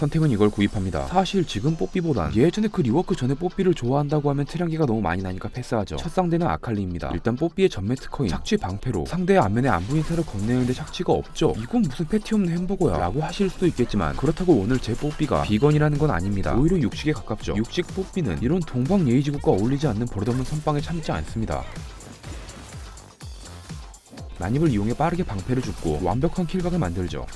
선택은 이걸 구입합니다. 사실 지금 뽀삐보단 예전에 그 리워크 전에 뽀삐를 좋아한다고 하면 트량기가 너무 많이 나니까 패스하죠. 첫 상대는 아칼리입니다. 일단 뽀삐의 전매 특허인 착취 방패로 상대의 안면에 안부 인사를 건네는데 착취가 없죠. 이건 무슨 패티 없는 햄버거야 라고 하실 수도 있겠지만 그렇다고 오늘 제 뽀삐가 비건이라는 건 아닙니다. 오히려 육식에 가깝죠. 육식 뽀삐는 이런 동방 예의지국과 어울리지 않는 버릇없는 선빵에 참지 않습니다. 난입을 이용해 빠르게 방패를 줍고 완벽한 킬각을 만들죠.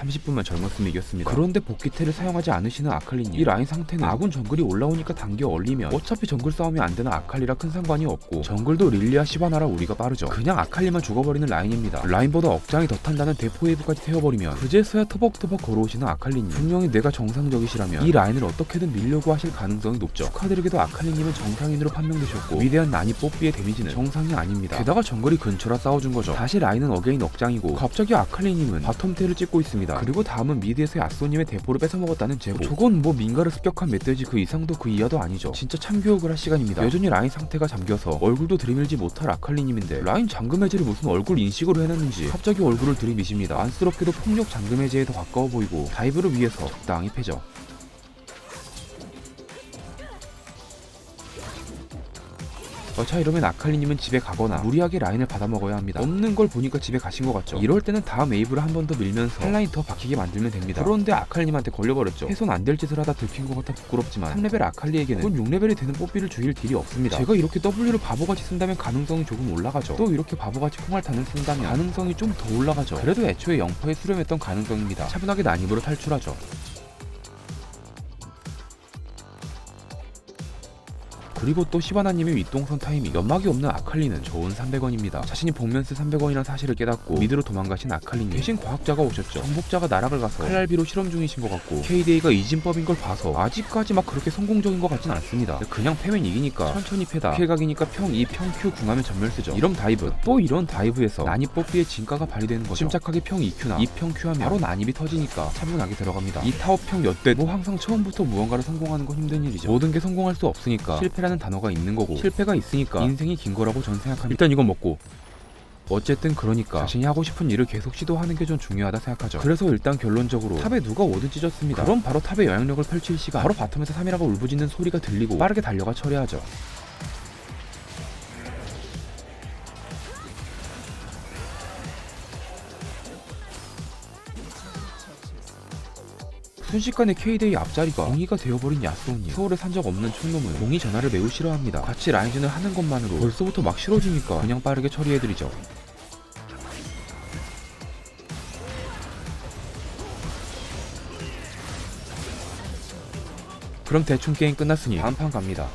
30분만 젊었으면 이겼습니다. 그런데 복귀태를 사용하지 않으시는 아칼리님. 이 라인 상태는 아군 정글이 올라오니까 당겨 얼리면 어차피 정글 싸움이 안 되는 아칼리라 큰 상관이 없고 정글도 릴리아 시바나라 우리가 빠르죠. 그냥 아칼리만 죽어버리는 라인입니다. 라인보다 억장이 더 탄다는 대포웨이브까지 태워버리면 그제서야 터벅터벅 걸어오시는 아칼리님. 분명히 내가 정상적이시라면 이 라인을 어떻게든 밀려고 하실 가능성이 높죠. 축하드리게도 아칼리님은 정상인으로 판명되셨고 위대한 난이 뽀삐의 데미지는 정상이 아닙니다. 게다가 정글이 근처라 싸워준 거죠. 다시 라인은 어게인 억장이고 갑자기 아칼리님은 바텀테를 찍고 있습니다. 그리고 다음은 미드에서 야쏘님의 대포를 뺏어먹었다는 제보. 저건 뭐 민가를 습격한 멧돼지 그 이상도 그 이하도 아니죠. 진짜 참교육을 할 시간입니다. 여전히 라인 상태가 잠겨서 얼굴도 들이밀지 못할 아칼리님인데 라인 잠금 해제를 무슨 얼굴 인식으로 해놨는지 갑자기 얼굴을 들이미십니다. 안쓰럽게도 폭력 잠금 해제에 더 가까워 보이고 다이브를 위해서 적당히 패죠. 어, 자 이러면 아칼리님은 집에 가거나 무리하게 라인을 받아먹어야 합니다. 없는 걸 보니까 집에 가신 것 같죠. 이럴 때는 다음 웨이브를 한 번 더 밀면서 한 라인 더 박히게 만들면 됩니다. 그런데 아칼리님한테 걸려버렸죠. 해선 안 될 짓을 하다 들킨 것 같아 부끄럽지만 3레벨 아칼리에게는 곧 6레벨이 되는 뽀삐를 죽일 딜이 없습니다. 제가 이렇게 W를 바보같이 쓴다면 가능성이 조금 올라가죠. 또 이렇게 바보같이 콩알탄을 쓴다면 가능성이 좀 더 올라가죠. 그래도 애초에 0%에 수렴했던 가능성입니다. 차분하게 난입으로 탈출하죠. 그리고 또 시바나님의 윗동선 타이밍 연막이 없는 아칼리는 좋은 300원입니다. 자신이 복면스 300원이란 사실을 깨닫고 미드로 도망가신 아칼리님 대신 과학자가 오셨죠. 정복자가 날아갈 가서 칼날비로 실험 중이신 것 같고 KDA가 이진법인 걸 봐서 아직까지 막 그렇게 성공적인 것 같진 않습니다. 그냥 패면 이기니까 천천히 패다 킬각이니까 평 2, 평 Q 궁하면 전멸 쓰죠. 이런 다이브 또 이런 다이브에서 난입 뽀삐의 진가가 발휘되는 거죠. 침착하게 평 2Q나 2평 Q하면 바로 난입이 터지니까 차분하게 들어갑니다. 이 타워 평 여대 뭐 항상 처음부터 무언가를 성공하는 건 힘든 일이죠. 모든 게 성공할 수 없으니까 실패 라는 단어가 있는 거고 실패가 있으니까 인생이 긴 거라고 전 생각합니다. 일단 이건 먹고 어쨌든 그러니까 자신이 하고 싶은 일을 계속 시도하는 게 좀 중요하다 생각하죠. 그래서 일단 결론적으로 탑에 누가 오든 찢었습니다. 그럼 바로 탑에 영향력을 펼칠 시간. 바로 바텀에서 3이라고 울부짖는 소리가 들리고 빠르게 달려가 처리하죠. 순식간에 K데이 앞자리가 공이가 되어버린 야스오님 서울에 산 적 없는 촌놈은 공이 전화를 매우 싫어합니다. 같이 라인전을 하는 것만으로 벌써부터 막 싫어지니까 그냥 빠르게 처리해드리죠. 그럼 대충 게임 끝났으니 다음 판 갑니다.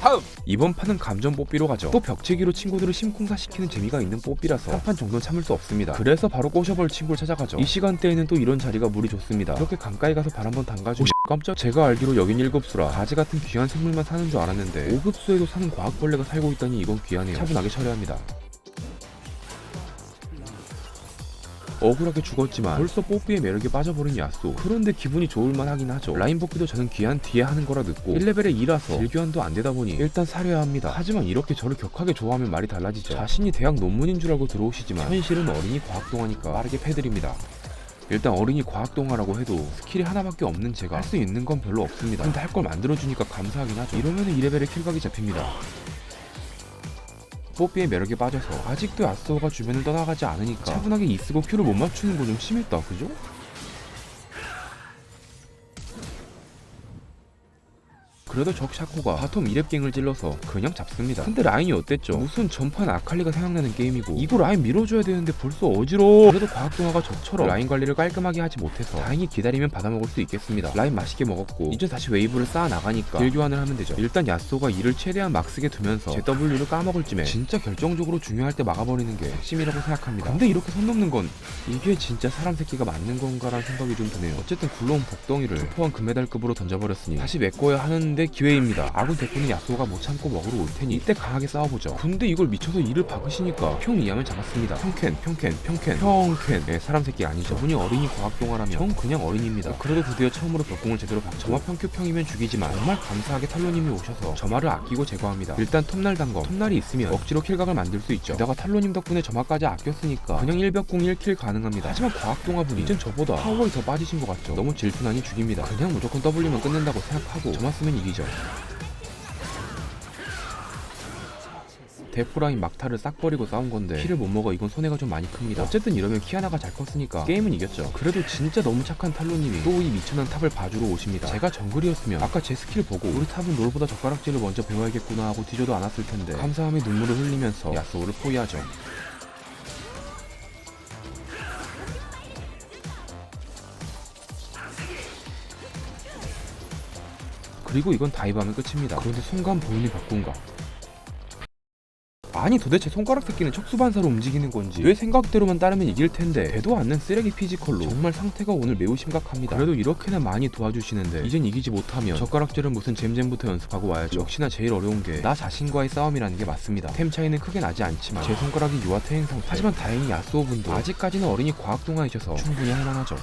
다음 이번 판은 감전 뽀삐로 가죠. 또 벽치기로 친구들을 심쿵사 시키는 재미가 있는 뽀삐라서 한 판 정도는 참을 수 없습니다. 그래서 바로 꼬셔볼 친구를 찾아가죠. 이 시간대에는 또 이런 자리가 물이 좋습니다. 이렇게 강가에 가서 발 한번 담가주고 깜짝 제가 알기로 여긴 1급수라 가지 같은 귀한 생물만 사는 줄 알았는데 5급수에도 사는 과학벌레가 살고 있다니 이건 귀하네요. 차분하게 처리합니다. 억울하게 죽었지만 벌써 뽀삐의 매력에 빠져버린 야쏘. 그런데 기분이 좋을만 하긴 하죠. 라인 복귀도 저는 귀한 뒤에 하는 거라 듣고 1레벨에 2라서 딜교환도 안 되다 보니 일단 사려야 합니다. 하지만 이렇게 저를 격하게 좋아하면 말이 달라지죠. 자신이 대학 논문인 줄 알고 들어오시지만 현실은 어린이 과학동화니까 빠르게 패드립니다. 일단 어린이 과학 동화라고 해도 스킬이 하나밖에 없는 제가 할 수 있는 건 별로 없습니다. 근데 할 걸 만들어주니까 감사하긴 하죠. 이러면은 2레벨에 킬각이 잡힙니다 뽀삐의 매력에 빠져서 아직도 야스오가 주변을 떠나가지 않으니까 차분하게 이쓰고 큐를 못 맞추는 거 좀 심했다 그죠? 그래도 적 샤코가 바텀 2렙갱을 찔러서 그냥 잡습니다. 근데 라인이 어땠죠? 무슨 전판 아칼리가 생각나는 게임이고 이거 라인 밀어줘야 되는데 벌써 어지러워. 그래도 과학동화가 저처럼 라인 관리를 깔끔하게 하지 못해서 다행히 기다리면 받아먹을 수 있겠습니다. 라인 맛있게 먹었고 이제 다시 웨이브를 쌓아 나가니까 딜 교환을 하면 되죠. 일단 야스오가 이를 최대한 막 쓰게 두면서 JW를 까먹을 쯤에 진짜 결정적으로 중요할 때 막아버리는 게 핵심이라고 생각합니다. 근데 이렇게 손 넘는 건 이게 진짜 사람 새끼가 맞는 건가라는 생각이 좀 드네요. 어쨌든 굴러온 복덩이를 초포한 금메달급으로 던져버렸으니 다시 메꿔야 하는데 기회입니다. 아군 대포는 야스오가 못 참고 먹으러 올 테니 이때 강하게 싸워보죠. 근데 이걸 미쳐서 이를 박으시니까 평 이하면 잡았습니다. 평캔, 평캔, 평캔, 평캔. 네, 사람 새끼 아니죠. 저분이 어린이 과학동화라면 전 그냥 어린입니다. 그래도 드디어 처음으로 벽공을 제대로 박죠. 저마 평큐 평이면 죽이지만 정말 감사하게 탈로님이 오셔서 저마를 아끼고 제거합니다. 일단 톱날 단검. 톱날이 있으면 억지로 킬각을 만들 수 있죠. 게다가 탈로님 덕분에 저마까지 아꼈으니까 그냥 1벽공 1킬 가능합니다. 하지만 과학동화분이 이젠 저보다 파워가 더 빠지신 것 같죠. 너무 질투나니 죽입니다. 그냥 무조건 W만 끝낸다고 생각하고 저마 쓰면 이기죠. 대포라인 막타를 싹 버리고 싸운 건데 키를 못 먹어. 이건 손해가 좀 많이 큽니다. 어쨌든 이러면 키 하나가 잘 컸으니까 게임은 이겼죠. 그래도 진짜 너무 착한 탈로님이 또 이 미천한 탑을 봐주러 오십니다. 제가 정글이었으면 아까 제 스킬 보고 우리 탑은 롤보다 젓가락질을 먼저 배워야겠구나 하고 뒤져도 않았을 텐데 감사함의 눈물을 흘리면서 야스오를 포위하죠 그리고 이건 다이브하면 끝입니다. 그런데 순간 보이는 바꾼가 아니 도대체 손가락 새끼는 척수반사로 움직이는 건지. 왜 생각대로만 따르면 이길 텐데. 되도 않는 쓰레기 피지컬로. 정말 상태가 오늘 매우 심각합니다. 그래도 이렇게나 많이 도와주시는데 이젠 이기지 못하면 젓가락질은 무슨 잼잼부터 연습하고 와야죠. 역시나 제일 어려운 게 나 자신과의 싸움이라는 게 맞습니다. 템 차이는 크게 나지 않지만 제 손가락이 유아태인 상태. 하지만 다행히 야스오 분도 아직까지는 어린이 과학동화이셔서 충분히 할만하죠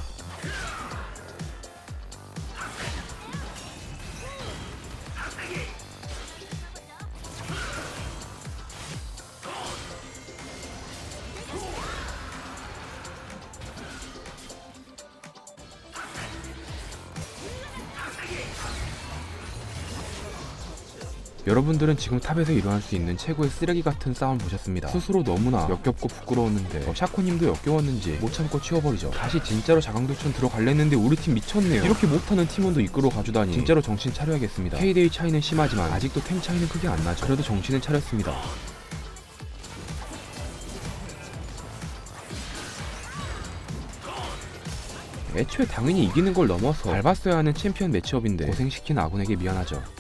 여러분들은 지금 탑에서 일어날 수 있는 최고의 쓰레기 같은 싸움 보셨습니다. 스스로 너무나 역겹고 부끄러웠는데 어, 샤코님도 역겨웠는지 못 참고 치워버리죠. 다시 진짜로 자강도천 들어갈랬는데 우리 팀 미쳤네요. 이렇게 못하는 팀원도 이끌어 가주다니 진짜로 정신 차려야겠습니다. 페이데이 차이는 심하지만 아직도 템 차이는 크게 안 나죠. 그래도 정신은 차렸습니다. 애초에 당연히 이기는 걸 넘어서 밟았어야 하는 챔피언 매치업인데 고생시킨 아군에게 미안하죠.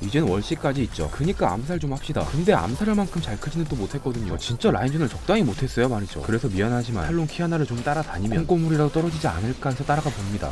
이젠 월시까지 있죠. 그니까 암살 좀 합시다. 근데 암살할 만큼 잘 크지는 또 못했거든요. 진짜 라인전을 적당히 못했어요 말이죠. 그래서 미안하지만 탈론 키아나를 좀 따라다니면 콩고물이라도 떨어지지 않을까 해서 따라가 봅니다.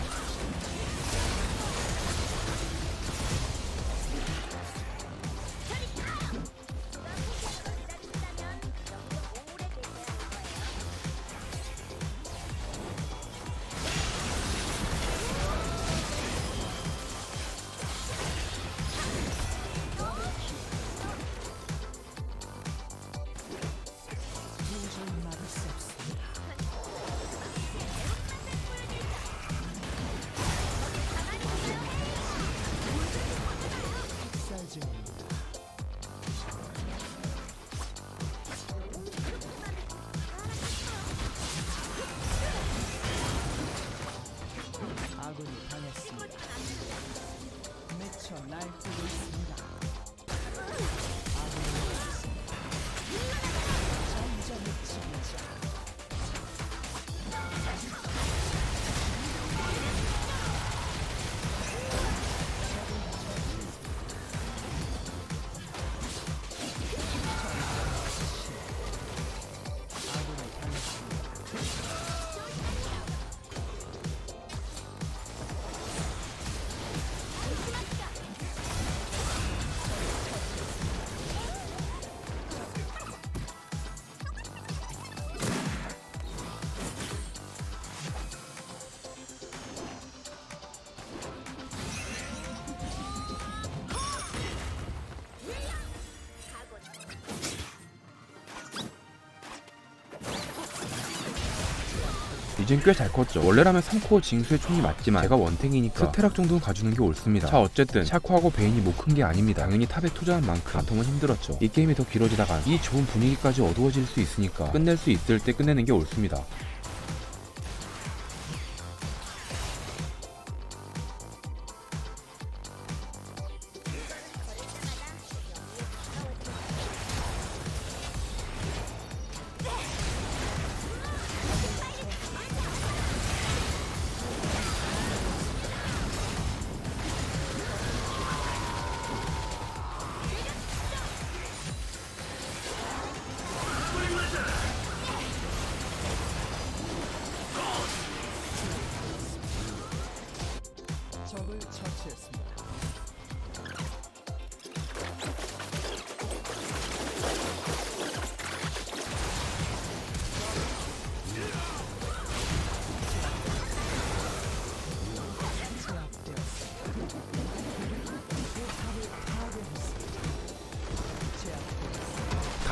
이젠 꽤 잘 컸죠. 원래라면 3코어 징수의 총이 맞지만 제가 원탱이니까 스테락 정도는 가주는 게 옳습니다. 자 어쨌든 샤코하고 베인이 못 큰 게 아닙니다. 당연히 탑에 투자한 만큼 바텀은 힘들었죠. 이 게임이 더 길어지다가 이 좋은 분위기까지 어두워질 수 있으니까 끝낼 수 있을 때 끝내는 게 옳습니다. righteous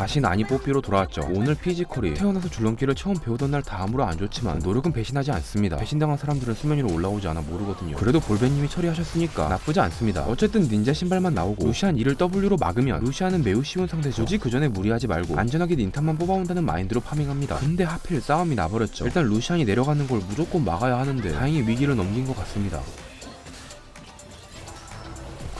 다시 난이 뽀삐로 돌아왔죠. 오늘 피지컬이 태어나서 줄넘기를 처음 배우던 날 다음으로 안 좋지만 노력은 배신하지 않습니다. 배신당한 사람들은 수면 위로 올라오지 않아 모르거든요. 그래도 볼베님이 처리하셨으니까 나쁘지 않습니다. 어쨌든 닌자 신발만 나오고 루시안 이를 W로 막으면 루시안은 매우 쉬운 상대죠. 굳이 그 전에 무리하지 말고 안전하게 닌탄만 뽑아온다는 마인드로 파밍합니다. 근데 하필 싸움이 나버렸죠. 일단 루시안이 내려가는 걸 무조건 막아야 하는데 다행히 위기를 넘긴 것 같습니다.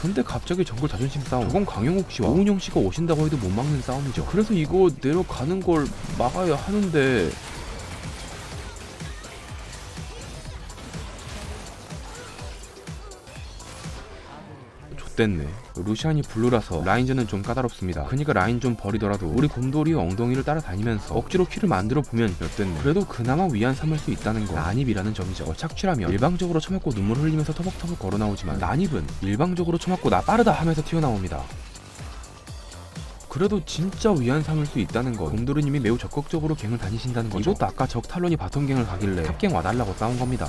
근데 갑자기 정글 자존심 싸움. 그건 강용욱 씨와 오은영 씨가 오신다고 해도 못 막는 싸움이죠. 그래서 이거 내려가는 걸 막아야 하는데 좆됐네. 루시안이 블루라서 라인전은 좀 까다롭습니다. 그니까 라인 좀 버리더라도 우리 곰돌이 엉덩이를 따라다니면서 억지로 키를 만들어 보면 몇됐네. 그래도 그나마 위안 삼을 수 있다는 거. 난입이라는 점이죠 착취라면 일방적으로 처맞고 눈물 흘리면서 터벅터벅 걸어 나오지만 난입은 일방적으로 처맞고 나 빠르다 하면서 튀어나옵니다. 그래도 진짜 위안 삼을 수 있다는 것 곰돌이님이 매우 적극적으로 갱을 다니신다는 거죠? 이것도 아까 적 탈론이 바텀 갱을 가길래 탑갱 와달라고 싸운 겁니다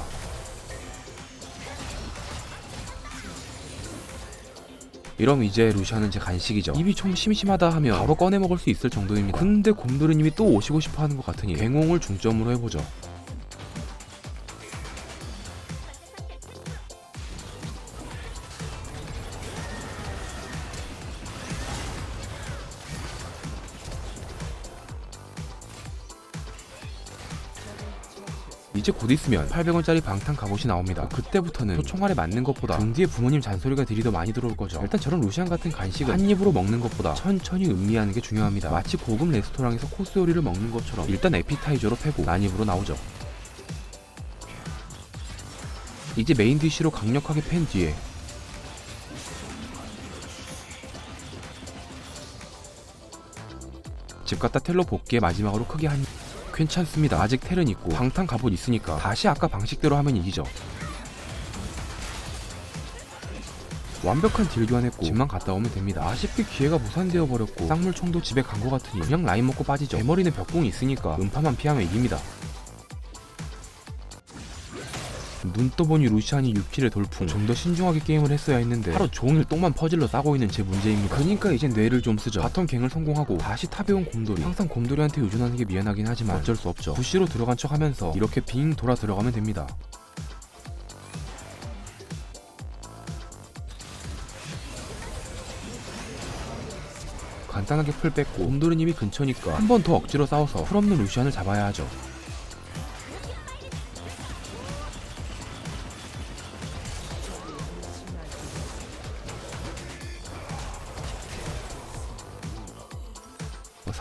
이럼 이제 루시아는 제 간식이죠. 입이 좀 심심하다 하면 바로 꺼내 먹을 수 있을 정도입니다. 근데 곰돌이님이 또 오시고 싶어 하는 것 같으니 갱홍을 중점으로 해보죠. 이제 곧 있으면 800원짜리 방탄 갑옷이 나옵니다. 그때부터는 저 총알에 맞는 것보다 등 뒤에 부모님 잔소리가 들이 더 많이 들어올 거죠. 일단 저런 루시안 같은 간식은 한 입으로 먹는 것보다 천천히 음미하는 게 중요합니다. 마치 고급 레스토랑에서 코스 요리를 먹는 것처럼 일단 에피타이저로 패고 난입으로 나오죠. 이제 메인 디쉬로 강력하게 팬 뒤에 집 갔다 텔로 복귀에 마지막으로 크게 한 괜찮습니다. 아직 텔은 있고 방탄 갑옷 있으니까 다시 아까 방식대로 하면 이기죠. 완벽한 딜 교환했고 집만 갔다 오면 됩니다. 아쉽게 기회가 무산되어 버렸고 쌍물총도 집에 간 것 같으니 그냥 라인 먹고 빠지죠. 대머리는 벽공이 있으니까 음파만 피하면 이깁니다. 눈 떠보니 루시안이 6킬의 돌풍 좀 더 신중하게 게임을 했어야 했는데 하루 종일 똥만 퍼질러 싸고 있는 제 문제입니다. 그니까 이제 뇌를 좀 쓰죠. 바텀 갱을 성공하고 다시 탑에 온 곰돌이. 항상 곰돌이한테 의존하는 게 미안하긴 하지만 어쩔 수 없죠. 부시로 들어간 척 하면서 이렇게 빙 돌아 들어가면 됩니다. 간단하게 풀 뺐고 곰돌이님이 근처니까 한 번 더 억지로 싸워서 풀없는 루시안을 잡아야 하죠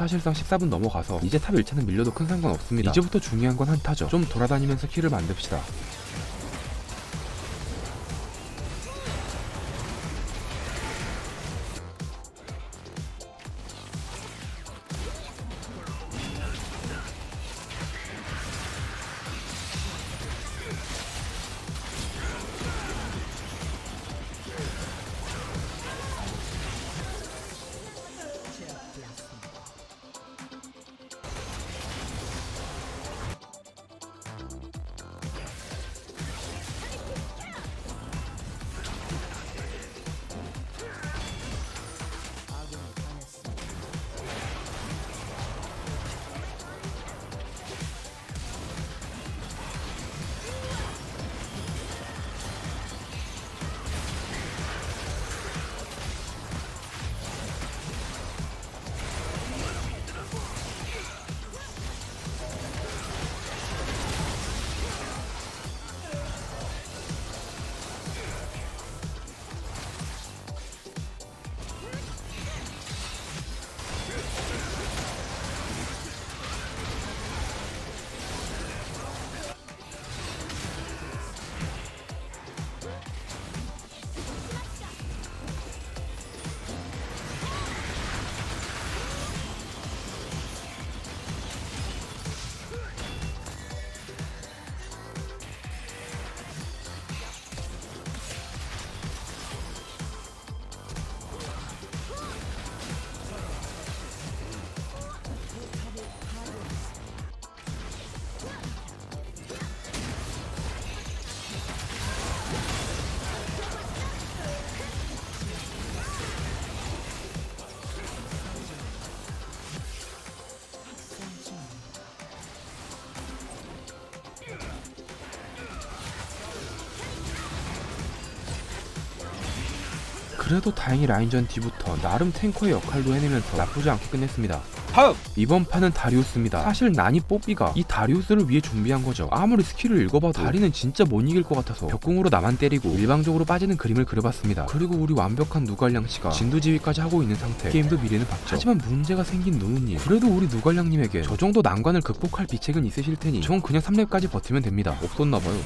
사실상 14분 넘어가서 이제 탑 1차는 밀려도 큰 상관 없습니다. 이제부터 중요한 건 한타죠. 좀 돌아다니면서 킬을 만듭시다. 그래도 다행히 라인전 뒤부터 나름 탱커의 역할도 해내면서 나쁘지 않게 끝냈습니다. 다음 이번 판은 다리우스입니다. 사실 난이 뽀삐가 이 다리우스를 위해 준비한 거죠. 아무리 스킬을 읽어봐도 다리는 진짜 못 이길 것 같아서 벽궁으로 나만 때리고 일방적으로 빠지는 그림을 그려봤습니다. 그리고 우리 완벽한 누갈량 씨가 진두지휘까지 하고 있는 상태. 게임도 미래는 봤죠. 하지만 문제가 생긴 누누님. 그래도 우리 누갈량님에게 저 정도 난관을 극복할 비책은 있으실 테니 전 그냥 3렙까지 버티면 됩니다. 없었나봐요.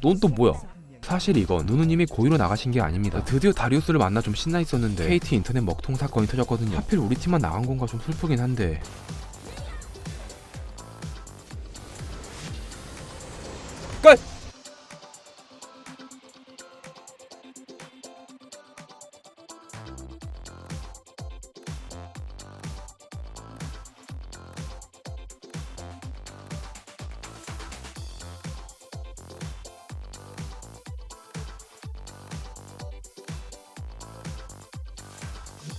넌 또 뭐야? 사실 이거 누누님이 고의로 나가신 게 아닙니다. 드디어 다리우스를 만나 좀 신나 있었는데 KT 인터넷 먹통 사건이 터졌거든요. 하필 우리 팀만 나간 건가 좀 슬프긴 한데